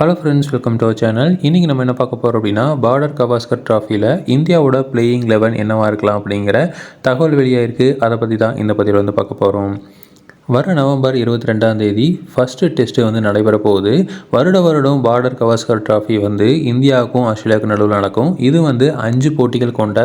Hello friends welcome to our channel இன்றைக்கி நம்ம என்ன பார்க்க போகிறோம் அப்படின்னா பார்டர் கவாஸ்கர் ட்ராஃபியில் இந்தியாவோட பிளேயிங் லெவன் என்னவா இருக்கலாம் அப்படிங்கிற தகவல் வெளியாகிருக்கு அதை பற்றி தான் இந்த பதிவில் வந்து பார்க்க போகிறோம் வர நவம்பர் இருபத்தி ரெண்டாம் தேதி ஃபஸ்ட்டு டெஸ்ட்டு வந்து நடைபெற போகுது. வருட வருடம் பார்டர் கவாஸ்கர் ட்ராஃபி வந்து இந்தியாவுக்கும் ஆஸ்திரேலியாவுக்கும் நடுவில் நடக்கும். இது வந்து அஞ்சு போட்டிகள் கொண்ட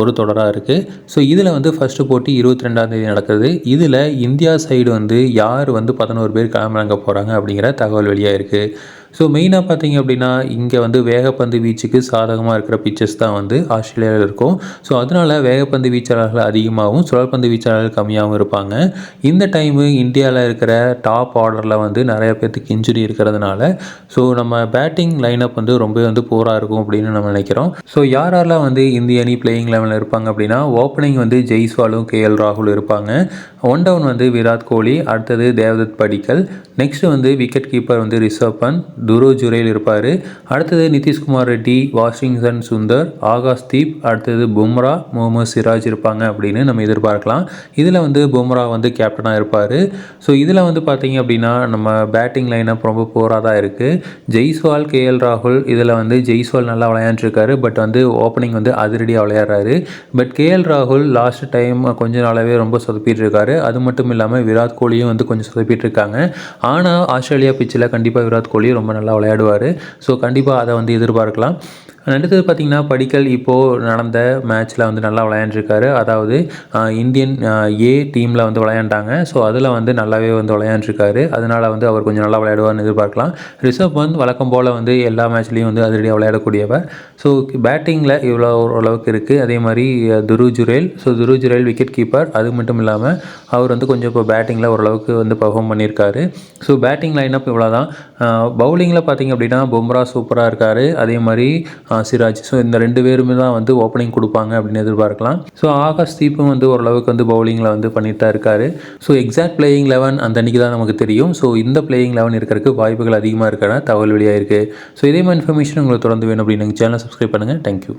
ஒரு தொடராக இருக்குது ஸோ இதில் வந்து ஃபஸ்ட்டு போட்டி இருபத்தி ரெண்டாம் தேதி நடக்குது. இதில் இந்தியா சைடு வந்து யார் வந்து பதினோரு பேர் கிளம்புறாங்க போகிறாங்க அப்படிங்கிற தகவல் வெளியாக இருக்குது ஸோ மெயினாக பார்த்தீங்க அப்படின்னா இங்கே வந்து வேகப்பந்து வீச்சுக்கு சாதகமாக இருக்கிற பிச்சஸ் தான் வந்து ஆஸ்திரேலியாவில் இருக்கும். ஸோ அதனால் வேகப்பந்து வீச்சாளர்கள் அதிகமாகவும் சுழற்பந்து வீச்சாளர்கள் கம்மியாகவும் இருப்பாங்க. இந்த டைமு இந்தியாவில் இருக்கிற டாப் ஆர்டரில் வந்து நிறைய பேர்த்துக்கு இன்ஜுரி இருக்கிறதுனால ஸோ நம்ம பேட்டிங் லைனப் வந்து ரொம்ப வந்து போராக இருக்கும் அப்படின்னு நம்ம நினைக்கிறோம். ஸோ யார் யாரெல்லாம் வந்து இந்திய அணி பிளேயிங் லெவலில் இருப்பாங்க அப்படின்னா ஓப்பனிங் வந்து ஜெய்ஸ்வாலும் கேஎல் ராகுல் இருப்பாங்க. ஒன் டவுன் வந்து விராட் கோலி அடுத்தது தேவதத் படிக்கல். நெக்ஸ்ட்டு வந்து விக்கெட் கீப்பர் வந்து ரிஷப் பந்த் துரு ஜுரேல் இருப்பார். அடுத்தது நிதிஷ்குமார் ரெட்டி வாஷிங்டன் சுந்தர் ஆகாஷ் தீப் அடுத்தது பும்ரா முகமது சிராஜ் இருப்பாங்க அப்படின்னு நம்ம எதிர்பார்க்கலாம். இதில் வந்து பும்ரா வந்து கேப்டனாக இருப்பார். ஸோ இதில் வந்து பார்த்தீங்க அப்படின்னா நம்ம பேட்டிங் லைனப் ரொம்ப போராக தான் இருக்குது ஜெய்ஸ்வால் கேஎல் ராகுல் இதில் வந்து ஜெய்ஸ்வால் நல்லா விளையாண்டுருக்காரு. பட் வந்து ஓப்பனிங் வந்து அதிரடியாக விளையாடுறாரு. பட் கேஎல் ராகுல் லாஸ்ட் டைம் கொஞ்ச நாளாகவே ரொம்ப சொதப்பிட்டு இருக்காரு அது மட்டும் இல்லாமல் விராட் கோலியும் வந்து கொஞ்சம் சொதப்பிட்டு இருக்காங்க ஆனால் ஆஸ்திரேலியா பிச்சில் கண்டிப்பாக விராட் கோலி ரொம்ப நல்லா விளையாடுவார். ஸோ கண்டிப்பாக அதை வந்து எதிர்பார்க்கலாம். அடுத்தது பார்த்திங்கன்னா படிக்கல் இப்போது நடந்த மேட்ச்சில் வந்து நல்லா விளையாண்டுருக்காரு. அதாவது இந்தியன் ஏ டீமில் வந்து விளையாண்டாங்க. ஸோ அதில் வந்து நல்லாவே வந்து விளையாண்டுருக்காரு. அதனால் வந்து அவர் கொஞ்சம் நல்லா விளையாடுவார்னு எதிர்பார்க்கலாம். ரிஷப் வந்து வழக்கம் போல் வந்து எல்லா மேட்ச்லேயும் வந்து அதிரடியாக விளையாடக்கூடியவர். ஸோ பேட்டிங்கில் இவ்வளோ ஓரளவுக்கு இருக்குது அதே மாதிரி துரு ஜுரேல். ஸோ துரு ஜுரேல் விக்கெட் கீப்பர் அது மட்டும் இல்லாமல் அவர் வந்து கொஞ்சம் இப்போ பேட்டிங்கில் ஓரளவுக்கு வந்து பர்ஃபார்ம் பண்ணியிருக்காரு. ஸோ பேட்டிங் லைனப் இவ்வளோ தான் பவுலிங்கில் பார்த்திங்க அப்படின்னா பும்ரா சூப்பராக இருக்கார். அதே மாதிரி சிராஜ். ஸோ இந்த ரெண்டு பேருமே தான் வந்து ஓப்பனிங் கொடுப்பாங்க அப்படின்னு எதிர்பார்க்கலாம். ஸோ ஆகாஷ் தீப்பும் வந்து ஓரளவுக்கு வந்து பவுலிங்கில் வந்து பண்ணிட்டு தான் இருக்காரு. ஸோ எக்ஸாக்ட் பிளேயிங் லெவன் அந்த அன்றைக்கி தான் நமக்கு தெரியும். ஸோ இந்த பிளேயிங் லெவன் இருக்கிறதுக்கு வாய்ப்புகள் அதிகமாக இருக்கிற தகவல் வெளியாக இருக்குது ஸோ இதே மாதிரி இன்ஃபர்மேஷன் உங்களுக்கு தொடர்ந்து வேணும் அப்படின்னு சேனல் சப்ஸ்கிரைப் பண்ணுங்கள் தேங்க்யூ